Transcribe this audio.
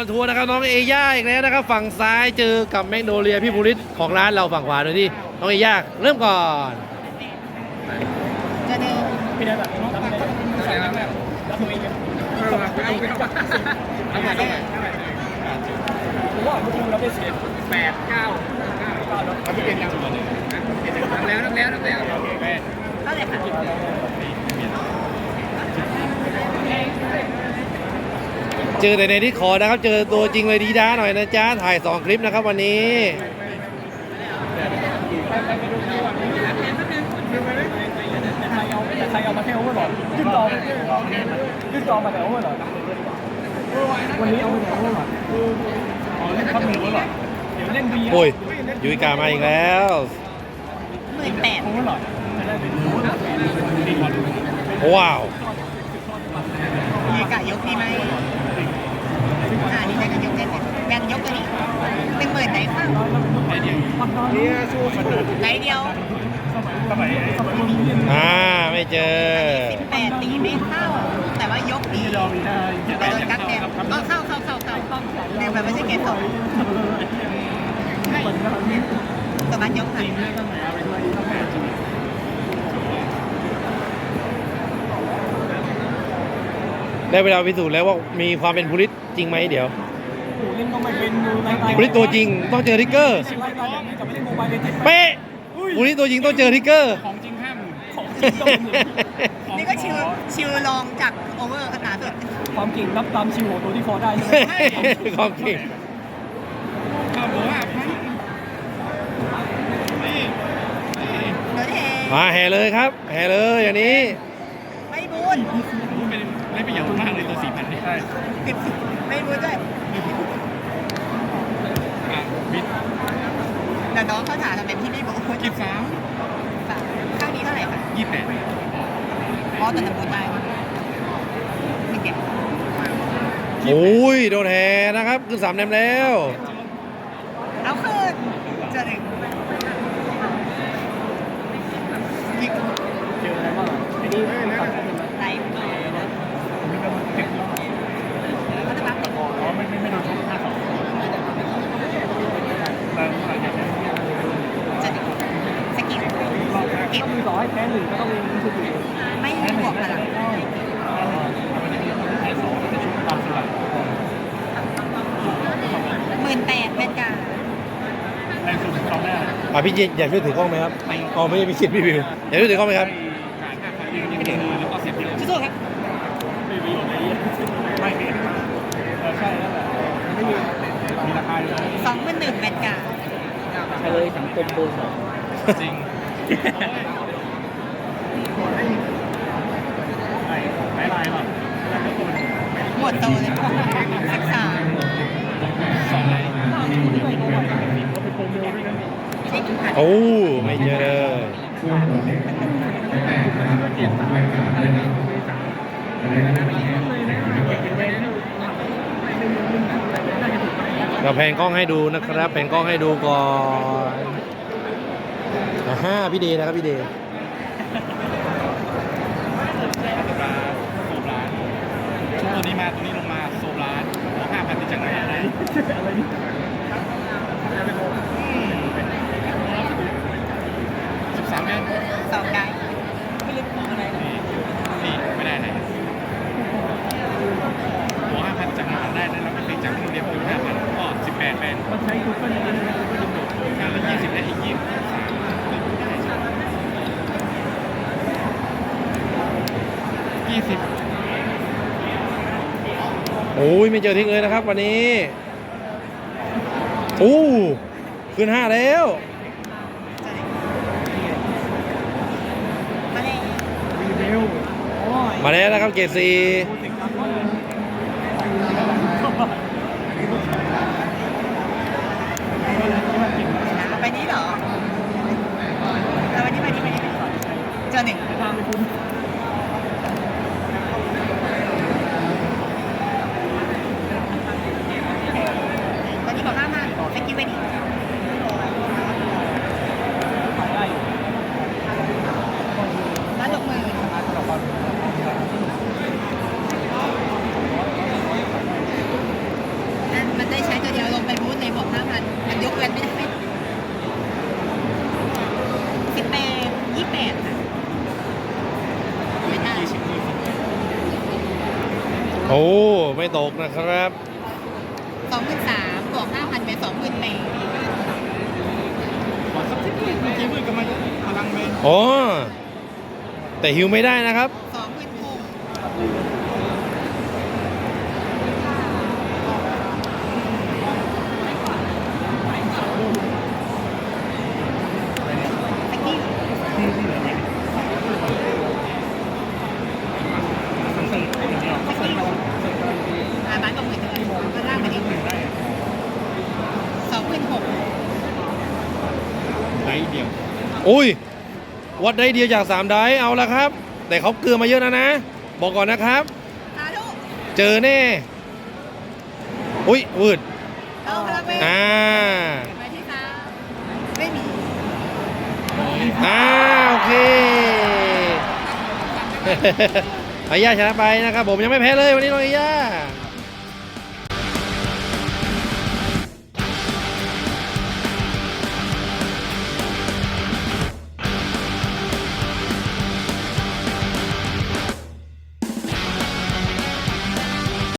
อนทัวร์นะครับน้องเอย่าอีกแล้วนะครับฝั่งซ้ายเจอกับแมกโนเลียพี่บุริศของร้านเราฝั่งขวาโดยที่น้องเอย่าเริ่มก่อนจะเดินไม่ได้แบบน้องทำอะไรใส่น้ำแบบแล้วตัวเองเอาไปเอาไปเอาไปเอาไปผมว่าคุณเราได้เสียแปดเก้าเก้าเก้าแล้วเขาเปลี่ยนยังแล้วแล้วแล้วแล้วเท่าไหร่คะ เจอแต่ในที่ขอนะครับ เจอตัวจริงเลยดีด้าหน่อยนะจ๊ะถ่าย 2 คลิปนะครับวันนี้ใครเอาใครเอามาแค่โอเวอร์หลอดยื่นจอมายื่นจอมาแต่โอเวอร์หลอดวันนี้เอาไปแต่โอเวอร์หลอดอ๋อเล่นข้ามมือโอเวอร์หลอดเดี๋ยวเล่นบีโอ้ยยุยกามาอีกแล้วหมื่นแปดโอเวอร์หลอดจะได้เป็นโอเวอร์หลอดดีกว่าว้าวมีกะยกดีไหม อ่านี่จะยกได้ไหมยังยกตัวนี้เป็นหมื่นไหนข้างเนี่ยสู้สู้ไหนเดียวสมัยสมัยอ่าไม่เจอสิบแปดตีไม่เข้า แต่ว่ายกดียอมมีได้แต่โดนกัดแกมก็เข้าเข้าเข้าเข้าเร็วแบบไม่ใช่เกมสองตัวมันยกค่ะ ได้เวลาพิสูจน์แล้วว่ามีความเป็นบุริศจริงไหมเดี๋ยวเล่นก็ไม่เป็นมือไล่บุริศตัวจริงต้องเจอทิกเกอร์ ไล่ตายอย่างนี้กับไม่เล่นโมบายเลยเป๊ะบุริศตัวจริงต้องเจอทิกเกอร์ ของจริงห้ามของจริงต้องนี่ก็ชิวชิวลองจากโอเวอร์ขนาดสุดความเก่งนับตามชิวของตัวที่ฟอได้ใช่ไหมความเก่งข้าวบอกว่าเนื้อเทมาแห่เลยครับ แห่เลยอย่างนี้ ไม่บุญเป็น ได้ประโยชน์มากเลยตัวสี่พันนี่ใช่สิบไม่บุญด้วยอะบิดแต่น้องเขาถามทำเป็นที่ไม่บุญยี่สิบสามข้างนี้เท่าไหร่คะยี่สิบแปดอ๋อแต่จะบุญได้ไม่เก็บโอ้ยโดนแห่นะครับ ขึ้นสามแนมแล้ว เอาคืนเจอหนึ่งยิง เจออะไรบ้างไอ้นี่ไม่นะ ไรนะ มีกำลังเก็บ เขาจะรับ อ๋อไม่ไม่ไม่โดนชกห้าสองแต่หลังจากนั้น จะหนึ่งสกิล ร อบแรกก็มีต่อให้แพ้หนึ่งก็ต้องมีชุดอื่นไม่บวกพลังแพ้สองก็จะชุดตามสลับหมื่นแปดเป็นการแรงสุดสองแม่อะพี่จิตอยากช่วยถือกล้องไหมครับอ๋อไม่ใช่พี่จิตพี่บิวอยากช่วยถือกล้องไหมครับการห้าพันยืนยืนแล้วก็เสียบเดียวสู้ๆครับไม่มีประโยชน์อะไรเยอะไม่มีเออใช่แล้วแหละไม่มีมีราคาอยู่สองหมื่นหนึ่งเป็นการใช่เลยสังคมเบอร์สองจริง อ้ไม่เจอเลยเราแพนกล้องให้ดูนะครับ แพนกล้องให้ดูก่อนห้าพี่เดนะครับพี่เดย์ชุดตัวนี้มาตัวนี้ลงมาโซลาร์ห้าพันที่จังไรอะไรอะไรนี่สิบสามเมตร สองได้ไม่รู้พูดอะไร นี่ไม่ได้ไหนหัวห้าพันจากงานได้แล้วก็คือจากโรงเรียนอยู่ห้าพันก็สิบแปดเป็นมันใช้คูปองนั้นงานละยี่สิบและอีกยี่สิบสาม ยี่สิบโอ้ยไม่เจอทิ้งเลยนะครับ วันนี้โอ้ขึ้นห้าแล้วมาเลยรีเบลโอ้ยมาแล้วนะครับเกรดซีพูดถึงคำว่าเอาไปนี้เหรอเอาไปนี้ไปนี้ไปนี้เจอหนึ่ง ทางไปคุณ ตอนนี้บอกห้าพันสกิลไปนี้ ขายได้อยู่ ร้านดอกมือ ร้านดอกบอล โอ้ ไม่ตกนะครับสองหมื่นสามบวกห้าพันเป็นสองหมื่นหนึ่งขอสักทีเมื่อกี้มือกับมันพลังเมนอ๋อแต่ฮิวไม่ได้นะครับ สองหมื่นหกตะกี้ตะกี้อาบ้านกับหมื่นหนึ่งก็ล่างไปอีกสองหมื่นหก ไดเดียว อุ้ย วัดได้เดียวจาก3ได้เอาละครับ แต่เขาเกลือมาเยอะนะนะ บอกก่อนนะครับ สาธุเจอแน่ อุ้ยวืดเอาพลังเวทอ่าไปที่สามไม่มีอ่าโอเคพายาชนะไปนะครับ ผมยังไม่แพ้เลยวันนี้น้องพายา